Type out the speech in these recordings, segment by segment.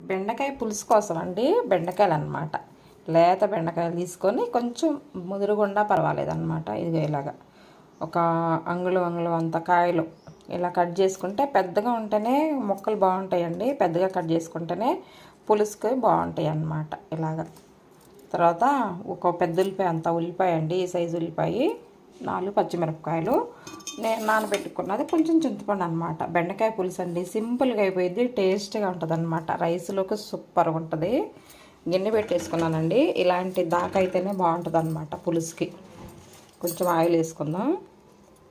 బెండకాయ పులుసు కోసం అండి బెండకాయలు అనమాట లేత బెండకాయలు తీసుకొని కొంచెం ముదురుగుండా పర్వాలేదు అనమాట ఇది ఇలాగా. ఒక అంగుళం అంగుళం అంత కాయలు ఇలా కట్ చేసుకుంటే పెద్దగా ఉంటేనే ముక్కలు బాగుంటాయండి. పెద్దగా కట్ చేసుకుంటేనే పులుసుకి బాగుంటాయి అన్నమాట ఇలాగా. తర్వాత ఒక పెద్ద ఉల్లిపాయ అంత ఉల్లిపాయ అండి ఈ సైజు ఉల్లిపాయ. నాలుగు పచ్చిమిరపకాయలు. నేను నానబెట్టుకున్నది కొంచెం చింతపండు అనమాట బెండకాయ పులుసు అండి సింపుల్గా అయిపోయింది టేస్ట్గా ఉంటుంది అనమాట రైస్లోకి సూపర్గా ఉంటుంది. గిన్నె పెట్టేసుకున్నానండి. ఇలాంటి దాకా అయితేనే బాగుంటుంది అనమాట పులుసుకి. కొంచెం ఆయిల్ వేసుకుందాం.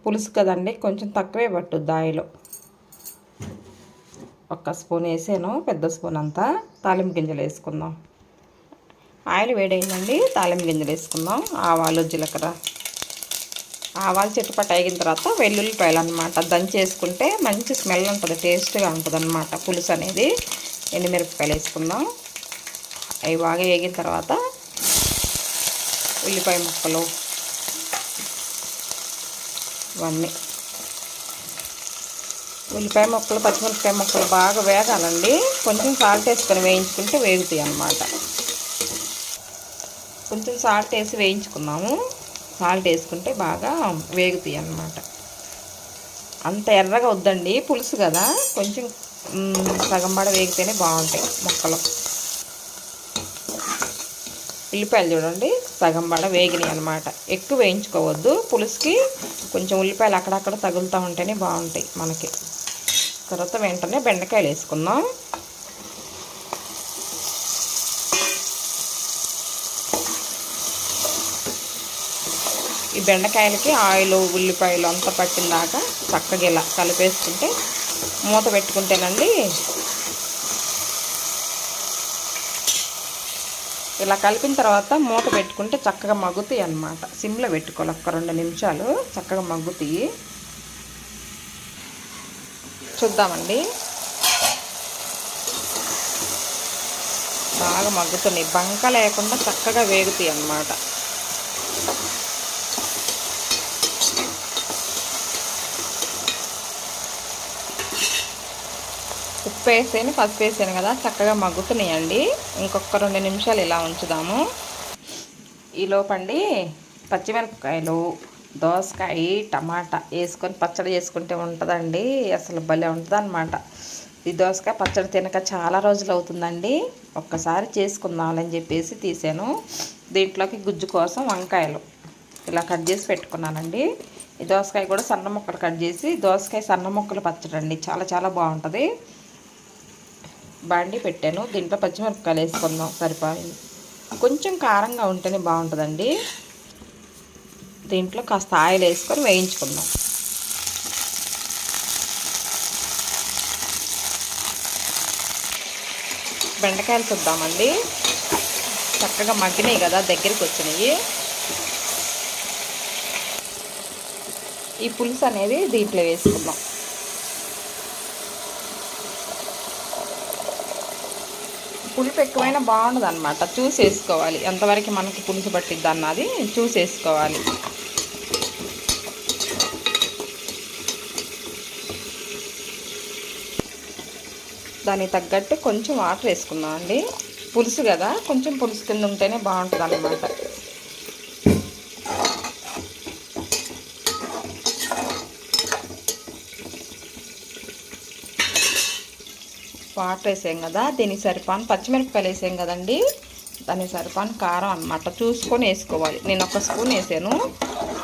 పులుసు కదండి కొంచెం తక్కువే పట్టుద్ది ఆయిల్. ఒక్క స్పూన్ వేసాను పెద్ద స్పూన్ అంతా. తాలింపు గింజలు వేసుకుందాం. ఆయిల్ వేడైందండి తాలింపు గింజలు వేసుకుందాం. ఆవాలు జీలకర్ర. ఆవాలు చెట్టుపట్టు అయిన తర్వాత వెల్లుల్లిపాయలు అనమాట దంచేసుకుంటే మంచి స్మెల్ ఉంటుంది టేస్ట్గా ఉంటుంది అనమాట పులుసు అనేది. ఎండుమిరపకాయలు వేసుకుందాం. అవి బాగా వేగిన తర్వాత ఉల్లిపాయ ముక్కలు ఇవన్నీ. ఉల్లిపాయ ముక్కలు పచ్చిమిరపకాయ ముక్కలు బాగా వేగాలండి. కొంచెం సాల్ట్ వేసుకొని వేయించుకుంటే వేగుతాయి అన్నమాట. కొంచెం సాల్ట్ వేసి వేయించుకున్నాము సాల్ట్ వేసుకుంటే బాగా వేగుతాయి అన్నమాట. అంత ఎర్రగా వద్దండి పులుసు కదా. కొంచెం సగం పడ వేగితేనే బాగుంటాయి మొక్కలు. ఉల్లిపాయలు చూడండి సగం పడ వేగినాయి అనమాట ఎక్కువ వేయించుకోవద్దు పులుసుకి కొంచెం ఉల్లిపాయలు అక్కడక్కడ తగులుతూ ఉంటేనే బాగుంటాయి మనకి. తర్వాత వెంటనే బెండకాయలు వేసుకుందాం. బెండకాయలకి ఆయిల్ ఉల్లిపాయలు అంతా పట్టిందాకా చక్కగా ఇలా కలిపేసుకుంటే మూత పెట్టుకుంటేనండి ఇలా కలిపిన తర్వాత మూత పెట్టుకుంటే చక్కగా మగ్గుతాయి అన్నమాట. సిమ్లో పెట్టుకోవాలి ఒక్క రెండు నిమిషాలు చక్కగా మగ్గుతాయి. చూద్దామండి. బాగా మగ్గుతున్నాయి. బంక లేకుండా చక్కగా వేగుతాయి అన్నమాట. ఉప్పు వేసాను పసుపు వేసాను కదా చక్కగా మగ్గుతున్నాయండి. ఇంకొక రెండు నిమిషాలు ఇలా ఉంచుదాము. ఈ లోపండి పచ్చిమిరపకాయలు దోసకాయ టమాటా వేసుకొని పచ్చడి చేసుకుంటే ఉంటుందండి. అసలు భలే ఉంటుంది అనమాట ఈ దోసకాయ పచ్చడి తినక చాలా రోజులు అవుతుందండి. ఒక్కసారి చేసుకుందామని చెప్పేసి తీసాను. దీంట్లోకి గుజ్జు కోసం వంకాయలు ఇలా కట్ చేసి పెట్టుకున్నానండి. ఈ దోసకాయ కూడా సన్న ముక్కలు కట్ చేసి దోసకాయ సన్న ముక్కలు పచ్చడండి. చాలా చాలా బాగుంటుంది. బాండి పెట్టాను. దీంట్లో పచ్చిమిరపకాయలు వేసుకుందాం. సరిపోయింది. కొంచెం కారంగా ఉంటేనే బాగుంటుందండి. దీంట్లో కాస్త ఆయిల్ వేసుకొని వేయించుకుందాం. బెండకాయలు చూద్దామండి. చక్కగా మగ్గినాయి కదా దగ్గరికి వచ్చినాయి. ఈ పులుసు అనేది దీంట్లో వేసుకుందాం. పులుపు ఎక్కువైనా బాగుండదు అనమాట చూసేసుకోవాలి. ఎంతవరకు మనకి పులుసు పట్టిద్ది అన్నది చూసేసుకోవాలి. దానికి తగ్గట్టు కొంచెం వాటర్ వేసుకుందాం అండి పులుసు కదా? కొంచెం పులుసు కింద ఉంటేనే బాగుంటుంది అనమాట వాటర్ వేసాం కదా దీనికి సరిపాను పచ్చిమిరపకాయలు వేసాం కదండి. దానికి సరిపాను కారం అనమాట చూసుకొని వేసుకోవాలి. నేను ఒక స్పూన్ వేసాను.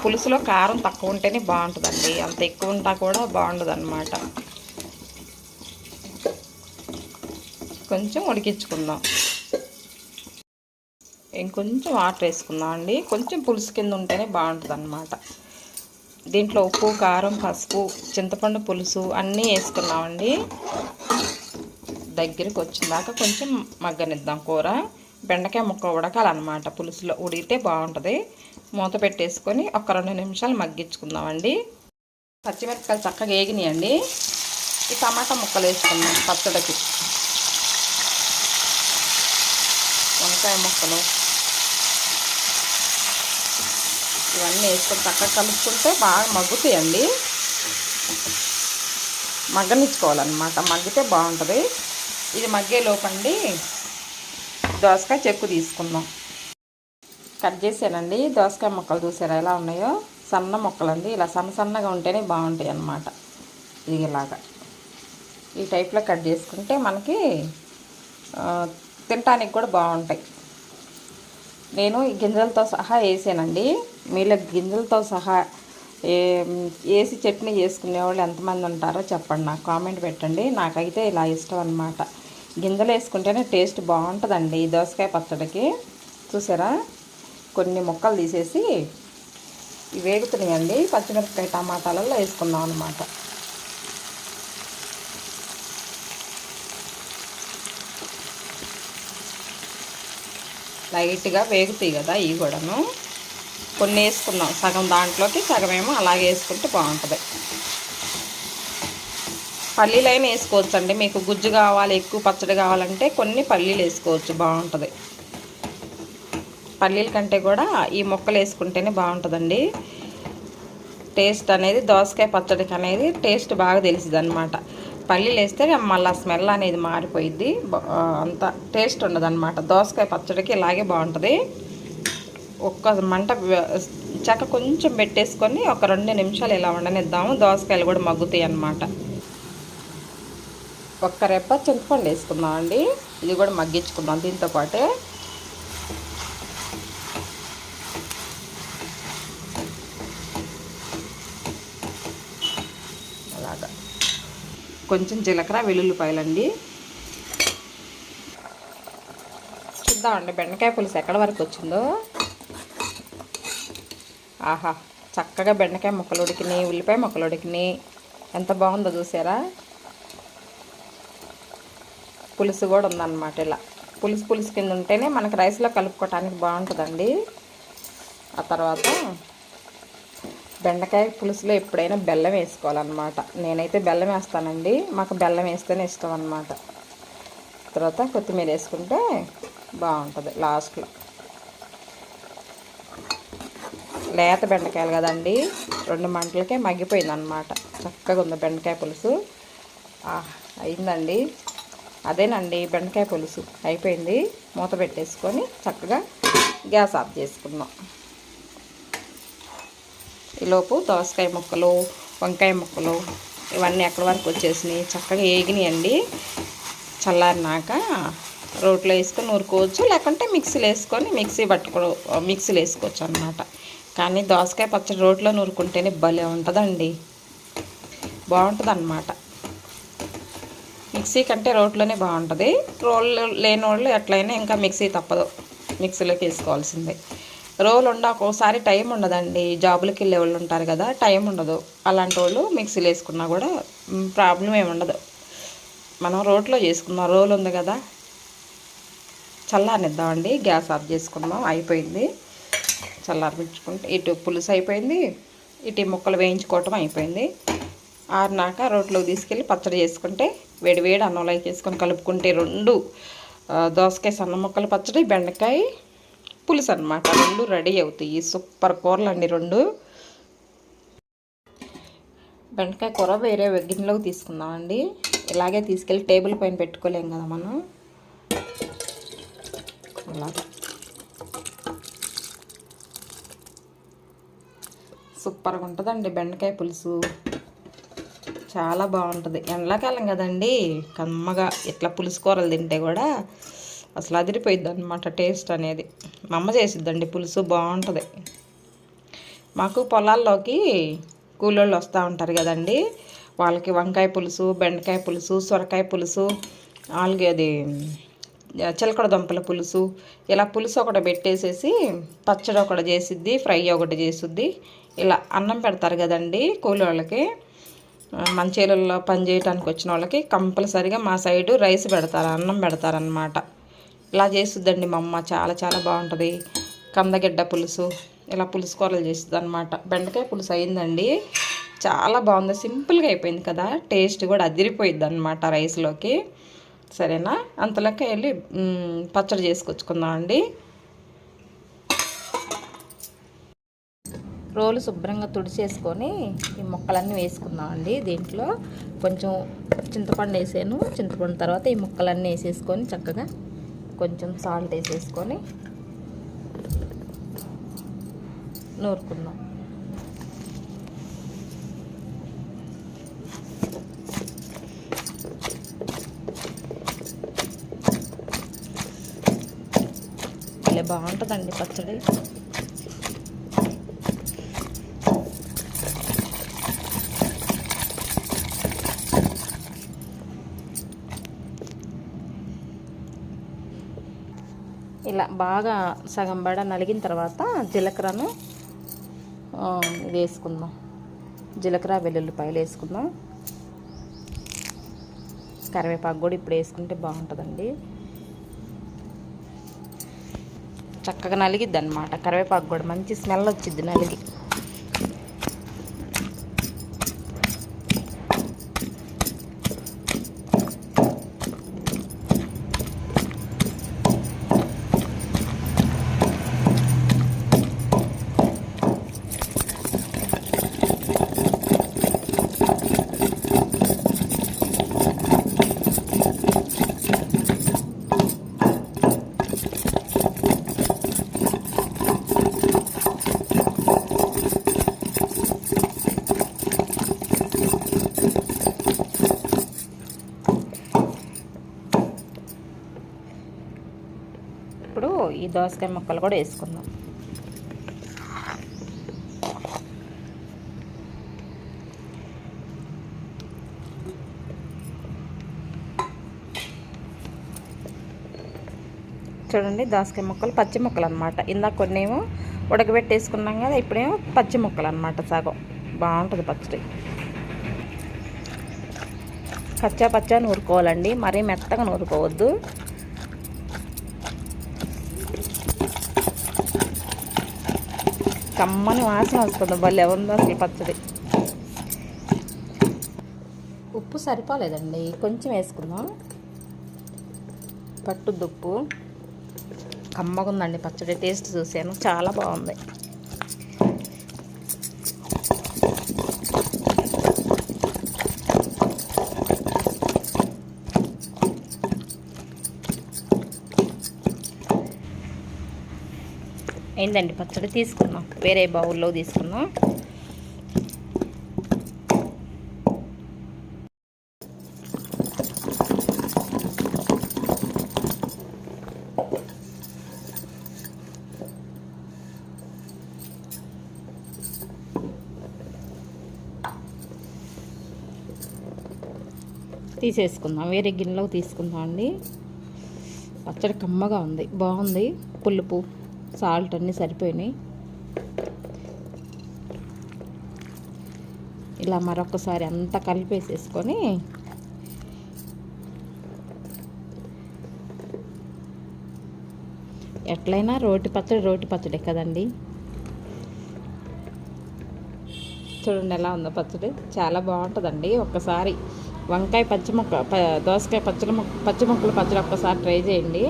పులుసులో కారం తక్కువ ఉంటేనే బాగుంటుందండి. అంత ఎక్కువ ఉంటా కూడా బాగుండదు అనమాట కొంచెం ఉడికించుకుందాం. ఇంకొంచెం వాటర్ వేసుకుందాం అండి. కొంచెం పులుసు కింద ఉంటేనే బాగుంటుంది అనమాట దీంట్లో ఉప్పు కారం పసుపు చింతపండు పులుసు అన్నీ వేసుకున్నామండి. దగ్గరికి వచ్చిందాక కొంచెం మగ్గనిద్దాం కూర. బెండకాయ ముక్క ఉడకాలన్నమాట. పులుసులో ఉడిగితే బాగుంటుంది. మూత పెట్టేసుకొని ఒక రెండు నిమిషాలు మగ్గించుకుందామండి. పచ్చిమిరపకాయలు చక్కగా వేగినాయండి ఈ టమాటా ముక్కలు వేసుకుందాం పచ్చడికి. వంకాయ ముక్కలు. ఇవన్నీ వేసుకొని చక్కగా కలుపుకుంటే బాగా మగ్గుతాయండి. మగ్గనిచ్చుకోవాలన్నమాట. మగ్గితే బాగుంటుంది. ఇది మగ్గే లోపండి. దోసకాయ చెక్కు తీసుకుందాం. కట్ చేసానండి. దోసకాయ ముక్కలు చూసారా ఎలా ఉన్నాయో? సన్న ముక్కలండి. ఇలా సన్న సన్నగా ఉంటేనే బాగుంటాయి అన్నమాట. ఇది ఇలాగా. ఈ టైప్లో కట్ చేసుకుంటే మనకి తినటానికి కూడా బాగుంటాయి. నేను ఈ గింజలతో సహా వేసానండి. మీలో గింజలతో సహా ఏ వేసి చట్నీ చేసుకునే వాళ్ళు ఎంతమంది ఉంటారో చెప్పండి. నాకు కామెంట్ పెట్టండి. నాకైతే ఇలా ఇష్టం అనమాట గింజలు వేసుకుంటేనే టేస్ట్ బాగుంటుందండి ఈ దోసకాయ పచ్చడికి. చూసారా? కొన్ని ముక్కలు తీసేసి వేగుతున్నాయండి. పచ్చిమిరపకాయ టమాటాలలో వేసుకుందాం అనమాట లైట్గా వేగుతాయి కదా ఇవి కూడాను. కొన్ని వేసుకున్నాం సగం దాంట్లోకి సగం ఏమో అలాగే వేసుకుంటే బాగుంటుంది. పల్లీలైనా వేసుకోవచ్చు అండి మీకు గుజ్జు కావాలి ఎక్కువ పచ్చడి కావాలంటే కొన్ని పల్లీలు వేసుకోవచ్చు బాగుంటుంది. పల్లీల కంటే కూడా ఈ ముక్కలు వేసుకుంటేనే బాగుంటుందండి. టేస్ట్ అనేది దోసకాయ పచ్చడికి అనేది టేస్ట్ బాగా తెలిసింది అనమాట పల్లీలు వేస్తే మళ్ళీ స్మెల్ అనేది మారిపోయిద్ది. అంత టేస్ట్ ఉండదు అనమాట దోసకాయ పచ్చడికి ఇలాగే బాగుంటుంది. ఒక్క మంట చెక్క కొంచెం పెట్టేసుకొని ఒక రెండు నిమిషాలు ఇలా ఉండనిద్దాము దోసకాయలు కూడా మగ్గుతాయి అన్నమాట ఒక్క రెప్ప చింతపండు వేసుకుందాం అండి ఇది కూడా మగ్గించుకుందాం దీంతో పాటే. అలాగా. కొంచెం జీలకర్ర వెల్లుల్లిపాయలండి. చూద్దామండి బెండకాయ పులుసు ఎక్కడ వరకు వచ్చిందో. ఆహా చక్కగా బెండకాయ ముక్కలు ఉడికినాయి ఉల్లిపాయ ముక్కలు ఉడికినాయి. ఎంత బాగుందో చూసారా? పులుసు కూడా ఉందన్నమాట ఇలా. పులుసు పులుసు కింద ఉంటేనే మనకి రైస్లో కలుపుకోవటానికి బాగుంటుందండి. ఆ తర్వాత బెండకాయ పులుసులో ఎప్పుడైనా బెల్లం వేసుకోవాలన్నమాట. నేనైతే బెల్లం వేస్తానండి. మాకు బెల్లం వేస్తేనే ఇష్టం అన్నమాట తర్వాత కొత్తిమీర వేసుకుంటే బాగుంటుంది లాస్ట్లో. లేత బెండకాయలు కదండి. రెండు మంటలకే మగ్గిపోయింది అనమాట చక్కగా ఉంది బెండకాయ పులుసు. అయిందండి. అదేనండి బెండకాయ పులుసు అయిపోయింది. మూత పెట్టేసుకొని చక్కగా గ్యాస్ ఆఫ్ చేసుకుందాం. ఈలోపు దోసకాయ ముక్కలు వంకాయ ముక్కలు ఇవన్నీ ఎక్కడి వరకు వచ్చేసినాయి? చక్కగా వేగినాయండి చల్లారినాక రోట్లో వేసుకొని నూరుకోవచ్చు లేకుంటే మిక్సీలో వేసుకొని మిక్సీ పట్టుకో మిక్సీలు వేసుకోవచ్చు అనమాట కానీ దోసకాయ పచ్చడి రోట్లో నూరుకుంటేనే భలే ఉంటుందండి. బాగుంటుంది అన్నమాట మిక్సీ కంటే రోట్లోనే బాగుంటుంది. రోళ్ళు లేని వాళ్ళు ఎట్లయినా ఇంకా మిక్సీ తప్పదు. మిక్సీలోకి వేసుకోవాల్సిందే. రోలు ఉండ ఒక్కోసారి టైం ఉండదండి. జాబులకి వెళ్ళే వాళ్ళు ఉంటారు కదా టైం ఉండదు. అలాంటి వాళ్ళు మిక్సీలో వేసుకున్నా కూడా ప్రాబ్లం ఏమి ఉండదు. మనం రోట్లో చేసుకుందాం రోలు ఉంది కదా. చల్లారనిద్దామండి. గ్యాస్ ఆఫ్ చేసుకుందాం. అయిపోయింది. చల్లారపించుకుంటే ఇటు పులుసు అయిపోయింది. ఇటు ముక్కలు వేయించుకోవటం అయిపోయింది. ఆరినాక రోట్లోకి తీసుకెళ్ళి పచ్చడి చేసుకుంటే వేడి వేడి అన్నంలో చేసుకొని కలుపుకుంటే రెండు దోసకాయ సన్న ముక్కల పచ్చడి బెండకాయ పులుసు అనమాట రెండు రెడీ అవుతాయి. సూపర్ కూరలు అండి రెండు. బెండకాయ కూర వేరే గిన్నెలోకి తీసుకుందామండి. ఇలాగే తీసుకెళ్ళి టేబుల్ పైన పెట్టుకోలేం కదా మనం. అలా. సూపర్గా ఉంటుందండి బెండకాయ పులుసు. చాలా బాగుంటుంది. ఎండాకాలం కదండి కమ్మగా ఇట్లా పులుసు కూరలు తింటే కూడా అసలు అదిరిపోయిద్ది అనమాట టేస్ట్ అనేది. మా అమ్మ చేసిద్దండి పులుసు బాగుంటుంది. మాకు పొలాల్లోకి కూలోళ్ళు వస్తూ ఉంటారు కదండి వాళ్ళకి వంకాయ పులుసు బెండకాయ పులుసు సొరకాయ పులుసు అలాగే అది చిలకడ దుంపల పులుసు ఇలా పులుసు ఒకటి పెట్టేసేసి పచ్చడి ఒకటి చేసిద్ది ఫ్రై ఒకటి చేసిద్ది. ఇలా అన్నం పెడతారు కదండి కూలోళ్ళకి. వాళ్ళకి పనిచేయటానికి పని వచ్చిన వాళ్ళకి కంపల్సరిగా మా సైడు రైస్ పెడతారు అన్నం పెడతారనమాట ఇలా చేస్తుందండి మా అమ్మ చాలా చాలా బాగుంటుంది. కందగడ్డ పులుసు ఇలా పులుసు కూరలు చేస్తుంది అనమాట బెండకాయ పులుసు అయిందండి. చాలా బాగుంది సింపుల్గా అయిపోయింది కదా. టేస్ట్ కూడా అదిరిపోయింది అనమాట రైస్లోకి. సరేనా? అంతలోకి వెళ్ళి పచ్చడి చేసుకొచ్చుకుందాం అండి రోలు శుభ్రంగా తుడిచేసుకొని ఈ ముక్కలన్నీ వేసుకుందామండి. దీంట్లో కొంచెం చింతపండు వేసాను. చింతపండు తర్వాత ఈ ముక్కలన్నీ వేసేసుకొని చక్కగా కొంచెం సాల్ట్ వేసేసుకొని నూరుకుందాం. ఇలా బాగుంటుందండి పచ్చడి. ఇలా బాగా సగం బడ నలిగిన తర్వాత జీలకర్రను ఇది వేసుకుందాం. జీలకర్ర వెల్లుల్లిపాయలు వేసుకుందాం. కరివేపాకు కూడా ఇప్పుడు వేసుకుంటే బాగుంటుందండి. చక్కగా నలిగిద్ది అనమాట కరివేపాకు కూడా మంచి స్మెల్ వచ్చిద్ది నలిగి ఇప్పుడు ఈ దోసకాయ ముక్కలు కూడా వేసుకుందాం. చూడండి దోసకాయ ముక్కలు పచ్చి ముక్కలు అనమాట ఇందాక కొన్ని ఏమో ఉడకబెట్టేసుకున్నాం కదా ఇప్పుడేమో పచ్చి ముక్కలు అనమాట సగం. బాగుంటుంది పచ్చడి. కచ్చా పచ్చా నూరుకోవాలండి. మరీ మెత్తగా నూరుకోవద్దు. కమ్మని వాసన వస్తుంది. భలే ఉందో అసలు పచ్చడి. ఉప్పు సరిపోలేదండి. కొంచెం వేసుకుందాం. పట్టు దుప్పు. కమ్మగుందండి పచ్చడి. టేస్ట్ చూశాను. చాలా బాగుంది. అయిందండి పచ్చడి? తీసుకున్నాం వేరే బౌల్లో తీసుకున్నాం తీసేసుకుందాం. వేరే గిన్నెలోకి తీసుకుందాం అండి. పచ్చడి కమ్మగా ఉంది. బాగుంది. పులుపు. సాల్ట్ అన్నీ సరిపోయినాయి. ఇలా మరొకసారి అంతా కలిపేసేసుకొని ఎట్లయినా రోటి పచ్చడి రోటి పచ్చడి కదండి. చూడండి ఎలా ఉందో పచ్చడి. చాలా బాగుంటుందండి. ఒక్కసారి వంకాయ పచ్చి మొక్క దోసకాయ పచ్చడి మొక్క పచ్చిమొక్కలు పచ్చడి ఒక్కసారి ట్రై చేయండి.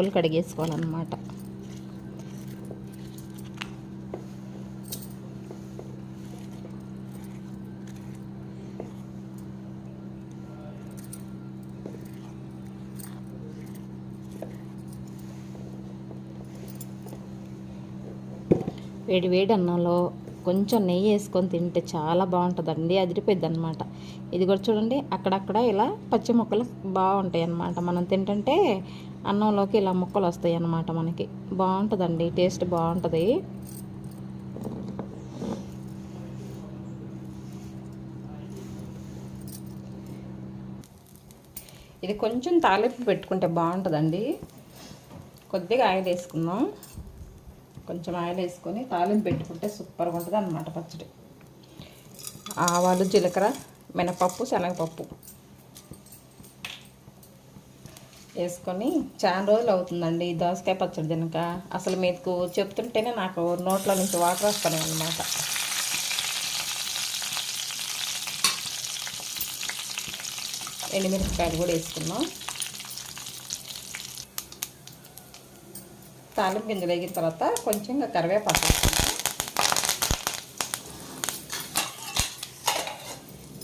వెంటనే కడిగేసుకోవాలన్నమాట. వేడి వేడి అన్నంలో కొంచెం నెయ్యి వేసుకొని తింటే చాలా బాగుంటుందండి అదిరిపోద్ది అనమాట ఇది కూడా చూడండి అక్కడక్కడ ఇలా పచ్చి మొక్కలు బాగుంటాయి అన్నమాట మనం తింటుంటే అన్నంలోకి ఇలా ముక్కలు వస్తాయి అన్నమాట మనకి. బాగుంటుందండి టేస్ట్ బాగుంటుంది. ఇది కొంచెం తాలింపు పెట్టుకుంటే బాగుంటుందండి. కొద్దిగా ఆయిల్ వేసుకుందాం. కొంచెం ఆయిల్ వేసుకొని తాలింపు పెట్టుకుంటే సూపర్గా ఉంటుంది అన్నమాట పచ్చడి. ఆవాలు జీలకర్ర మినపప్పు శనగపప్పు. వేసుకొని చాలా రోజులు అవుతుందండి దోసకాయ పచ్చడి తినక. అసలు మీకు చెప్తుంటేనే నాకు నోట్లో నుంచి వాటర్ వస్తున్నాయి అన్నమాట. ఎండుమిరపకాయలు కూడా వేసుకున్నాం తాలింపు గింజలు వేగిన తర్వాత కొంచెం ఇంకా కరివేపాకు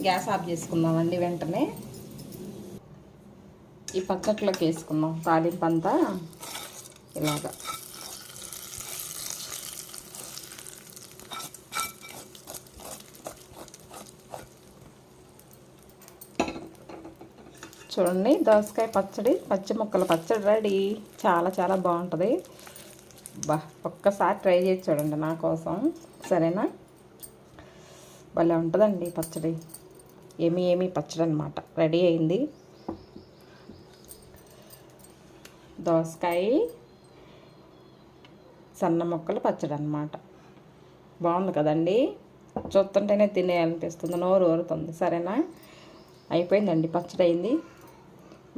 గ్యాస్ ఆఫ్ చేసుకుందామండి వెంటనే. ఈ పచ్చట్లోకి వేసుకుందాం. తాలింపు అంతా ఇలాగా. చూడండి దోసకాయ పచ్చడి పచ్చి ముక్కల పచ్చడి రెడీ. చాలా చాలా బాగుంటుంది. బా ఒక్కసారి ట్రై చేసి చూడండి నా కోసం. సరేనా? భలే ఉంటుందండి పచ్చడి. ఏమి ఏమి పచ్చడి అనమాట రెడీ అయింది. దోసకాయ సన్న ముక్కలు పచ్చడి అనమాట బాగుంది కదండి? చూస్తుంటేనే తినేయాలనిపిస్తుంది నోరు ఊరుతుంది. సరేనా? అయిపోయిందండి పచ్చడి అయింది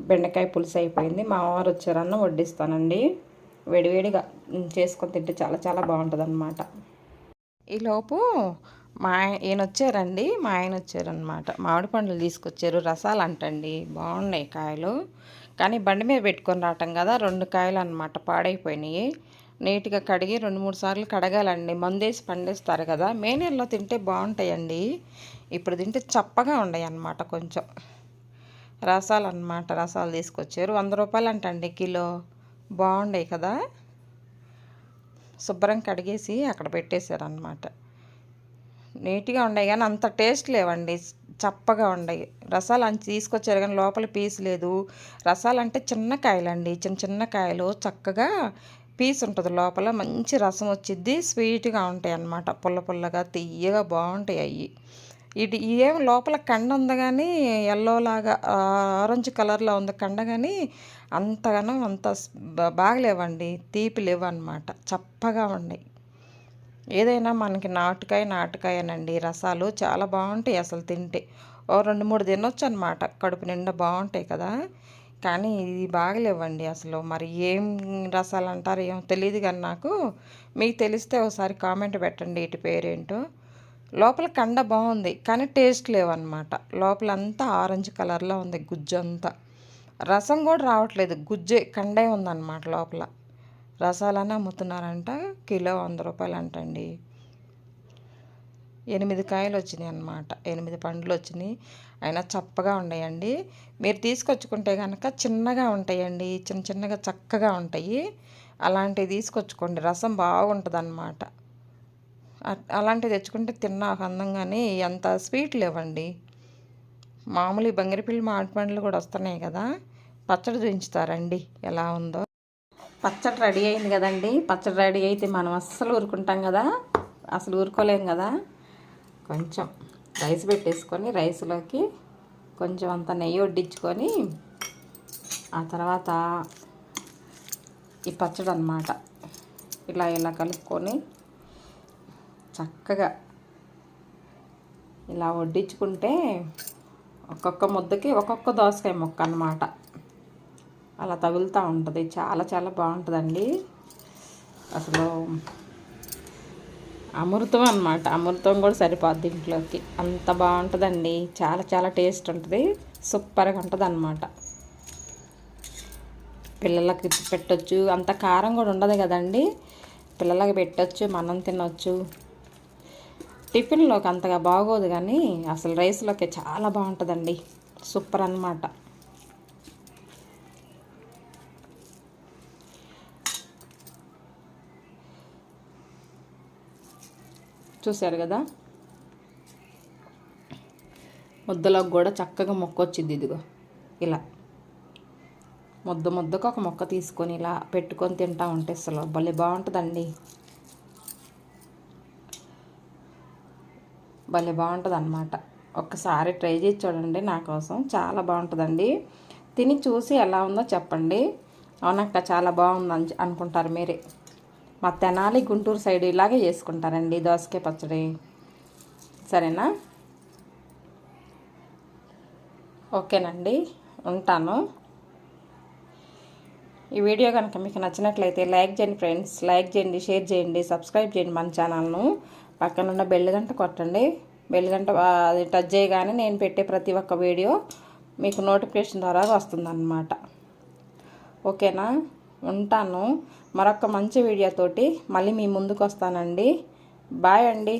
బెండకాయ పులుసు అయిపోయింది. మా వారు వచ్చారన్న వడ్డిస్తానండి. వేడివేడిగా చేసుకొని తింటే చాలా చాలా బాగుంటుంది అనమాట ఈలోపు మా ఈయన వచ్చారండి మా ఆయన వచ్చారనమాట మామిడి పండ్లు తీసుకొచ్చారు. రసాలు అంటండి బాగున్నాయి కాయలు. కానీ బండి మీద పెట్టుకొని రావటం కదా రెండు కాయలు అనమాట పాడైపోయినాయి. నీట్గా కడిగి రెండు మూడు సార్లు కడగాలండి. మందేసి పండేస్తారు కదా. మే నెలలో తింటే బాగుంటాయండి. ఇప్పుడు తింటే చప్పగా ఉన్నాయి అన్నమాట కొంచెం. రసాలు అనమాట రసాలు తీసుకొచ్చారు. వంద రూపాయలు అంటండి కిలో. బాగున్నాయి కదా. శుభ్రం కడిగేసి అక్కడ పెట్టేశారు అనమాట నీట్గా ఉన్నాయి కానీ అంత టేస్ట్ లేవండి. చప్పగా ఉన్నాయి రసాలు అంచి తీసుకొచ్చారు కానీ లోపల పీస్ లేదు. రసాలు అంటే చిన్న కాయలండి. చిన్న చిన్న కాయలు చక్కగా పీస్ ఉంటుంది లోపల. మంచి రసం వచ్చిద్ది స్వీట్గా ఉంటాయి అన్నమాట. పుల్ల పుల్లగా తీయగా బాగుంటాయి అవి ఇటు ఇదేం లోపల కండ ఉంది కానీ ఎల్లోలాగా ఆరెంజ్ కలర్లో ఉంది కండ కానీ అంతగానో అంత బాగలేవండి. తీపి లేవు అనమాట చప్పగా ఉన్నాయి. ఏదైనా మనకి నాటుకాయ నాటుకాయనండి. రసాలు చాలా బాగుంటాయి అసలు తింటే. ఓ రెండు మూడు తినొచ్చు అనమాట కడుపు నిండా బాగుంటాయి కదా. కానీ ఇది బాగలేవండి అసలు. మరి ఏం రసాలు అంటారు ఏమో తెలియదు కానీ నాకు. మీకు తెలిస్తే ఒకసారి కామెంట్ పెట్టండి ఇటు పేరేంటో. లోపల కండ బాగుంది కానీ టేస్ట్ లేవన్నమాట లోపల అంతా ఆరెంజ్ కలర్లో ఉంది గుజ్జు అంతా రసం కూడా రావట్లేదు. గుజ్జే కండే ఉందన్నమాట లోపల. రసాలని అమ్ముతున్నారంట కిలో వంద రూపాయలు అంటండి ఎనిమిది కాయలు వచ్చినాయి అన్నమాట. ఎనిమిది పండ్లు వచ్చినాయి అయినా చప్పగా ఉన్నాయండి మీరు తీసుకొచ్చుకుంటే కనుక చిన్నగా ఉంటాయండి. చిన్న చిన్నగా చక్కగా ఉంటాయి. అలాంటివి తీసుకొచ్చుకోండి. రసం బాగుంటుంది అన్నమాట అలాంటివి తెచ్చుకుంటే తిన్నా అందంగానే అంత స్వీట్ లేవండి. మామూలు బంగిరిపిల్లి మామిడి పండ్లు కూడా వస్తున్నాయి కదా. పచ్చడి చూపించుతారండి ఎలా ఉందో. పచ్చడి రెడీ అయింది కదండి. పచ్చడి రెడీ అయితే మనం అస్సలు ఊరుకుంటాం కదా. అసలు ఊరుకోలేం కదా. కొంచెం రైస్ పెట్టేసుకొని రైస్లోకి కొంచెం అంత నెయ్యి వడ్డించుకొని ఆ తర్వాత ఈ పచ్చడి అనమాట ఇలా ఇలా కలుపుకొని చక్కగా ఇలా వడ్డించుకుంటే ఒక్కొక్క ముద్దకి ఒక్కొక్క దోసకాయ ముక్క అనమాట అలా తగులుతూ ఉంటుంది. చాలా చాలా బాగుంటుందండి. అసలు అమృతం అనమాట అమృతం కూడా సరిపోద్ది ఇంట్లోకి. అంత బాగుంటుందండి. చాలా చాలా టేస్ట్ ఉంటుంది. సూపర్గా ఉంటుంది అనమాట పిల్లలకి పెట్టచ్చు. అంత కారం కూడా ఉండదు కదండి. పిల్లలకి పెట్టచ్చు మనం తినొచ్చు. టిఫిన్లోకి అంతగా బాగోదు కానీ అసలు రైస్లోకి చాలా బాగుంటుందండి. సూపర్ అనమాట చూశారు కదా? ముద్దలోకి కూడా చక్కగా మొక్క వచ్చింది ఇదిగో. ఇలా. ముద్ద ముద్దకు ఒక మొక్క తీసుకొని ఇలా పెట్టుకొని తింటా ఉంటే అసలు భలే బాగుంటుందండి. భలే బాగుంటుంది అనమాట ఒక్కసారి ట్రై చేసి చూడండి నా కోసం. చాలా బాగుంటుందండి. తిని చూసి ఎలా ఉందో చెప్పండి. అవునక్క చాలా బాగుంది అనుకుంటారు మీరే. మా తెనాలి గుంటూరు సైడ్ ఇలాగే చేసుకుంటారండి దోసకాయ పచ్చడి. సరేనా? ఓకేనండి ఉంటాను. ఈ వీడియో కనుక మీకు నచ్చినట్లయితే లైక్ చేయండి ఫ్రెండ్స్ లైక్ చేయండి షేర్ చేయండి సబ్స్క్రైబ్ చేయండి మన ఛానల్ను. పక్కనున్న బెల్ గంట కొట్టండి. బెల్ గంట అది టచ్ చేయగానే నేను పెట్టే ప్రతి ఒక్క వీడియో మీకు నోటిఫికేషన్ ద్వారా వస్తుందన్నమాట. ఓకేనా? ఉంటాను. మరొక మంచి వీడియోతోటి మళ్ళీ మీ ముందుకు వస్తానండి బాయ్ అండి.